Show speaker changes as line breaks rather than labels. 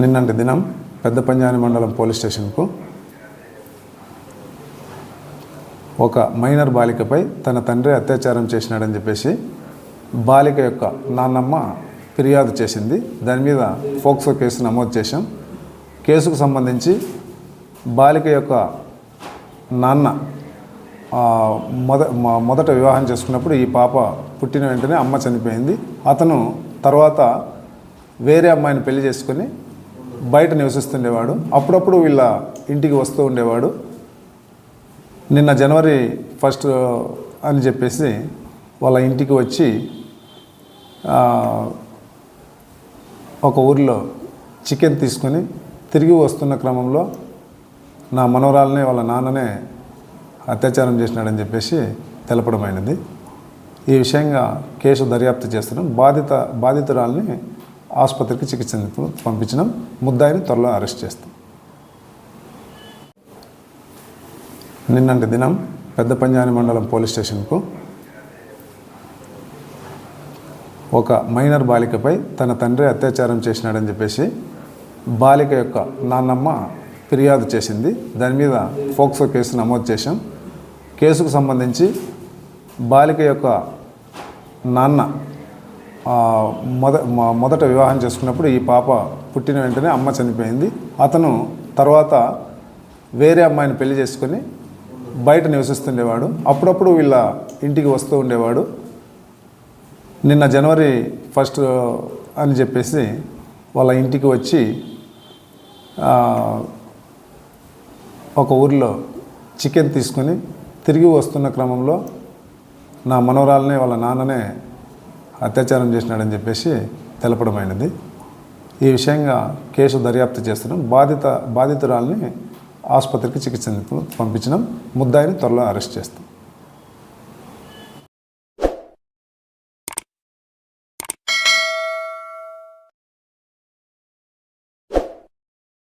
నిన్నటి దినం పెద్ద పంజాని మండలం పోలీస్ స్టేషన్కు ఒక మైనర్ బాలికపై తన తండ్రి అత్యాచారం చేసినాడని చెప్పేసి బాలిక యొక్క నాన్నమ్మ ఫిర్యాదు చేసింది. దాని మీద ఫోక్సో కేసు నమోదు చేశాం. కేసుకు సంబంధించి బాలిక యొక్క నాన్న మొద మొదట వివాహం చేసుకున్నప్పుడు ఈ పాప పుట్టిన వెంటనే అమ్మ చనిపోయింది. అతను తర్వాత వేరే అమ్మాయిని పెళ్ళి చేసుకొని బయట నివసిస్తుండేవాడు. అప్పుడప్పుడు వీళ్ళ ఇంటికి వస్తూ ఉండేవాడు. నిన్న జనవరి ఫస్ట్ అని చెప్పేసి వాళ్ళ ఇంటికి వచ్చి ఒక ఊరిలో చికెన్ తీసుకొని తిరిగి వస్తున్న క్రమంలో నా మనవరాలనే వాళ్ళ నాన్ననే అత్యాచారం చేసినాడని చెప్పేసి తెలపడమైనది. ఈ విషయంగా కేసు దర్యాప్తు చేస్తున్నాం బాధిత బాధితురాల్ని ఆసుపత్రికి చికిత్స పంపించినాం. ముద్దాయిని త్వరలో అరెస్ట్ చేస్తాం. నిన్నటి దినం పెద్ద పంజాని మండలం పోలీస్ స్టేషన్కు ఒక మైనర్ బాలికపై తన తండ్రి అత్యాచారం చేసినాడని చెప్పేసి బాలిక యొక్క నాన్నమ్మ ఫిర్యాదు చేసింది. దాని మీద ఫోక్సో కేసు నమోదు చేశాం. కేసుకు సంబంధించి బాలిక యొక్క నాన్న మొద మొదట వివాహం చేసుకున్నప్పుడు ఈ పాప పుట్టిన వెంటనే అమ్మ చనిపోయింది. అతను తర్వాత వేరే అమ్మాయిని పెళ్ళి చేసుకొని బయట నివసిస్తుండేవాడు. అప్పుడప్పుడు వీళ్ళ ఇంటికి వస్తూ ఉండేవాడు. నిన్న జనవరి ఫస్ట్ అని చెప్పేసి వాళ్ళ ఇంటికి వచ్చి ఒక ఊరిలో చికెన్ తీసుకొని తిరిగి వస్తున్న క్రమంలో నా మనవరాలనే వాళ్ళ నాన్ననే అత్యాచారం చేసినాడని చెప్పేసి తెలపడమైనది ఈ విషయంగా కేసు దర్యాప్తు చేస్తున్నాం. బాధిత బాధితురాల్ని ఆసుపత్రికి చికిత్స పంపించడం పంపించినాం. ముద్దాయిని త్వరలో అరెస్ట్ చేస్తాం.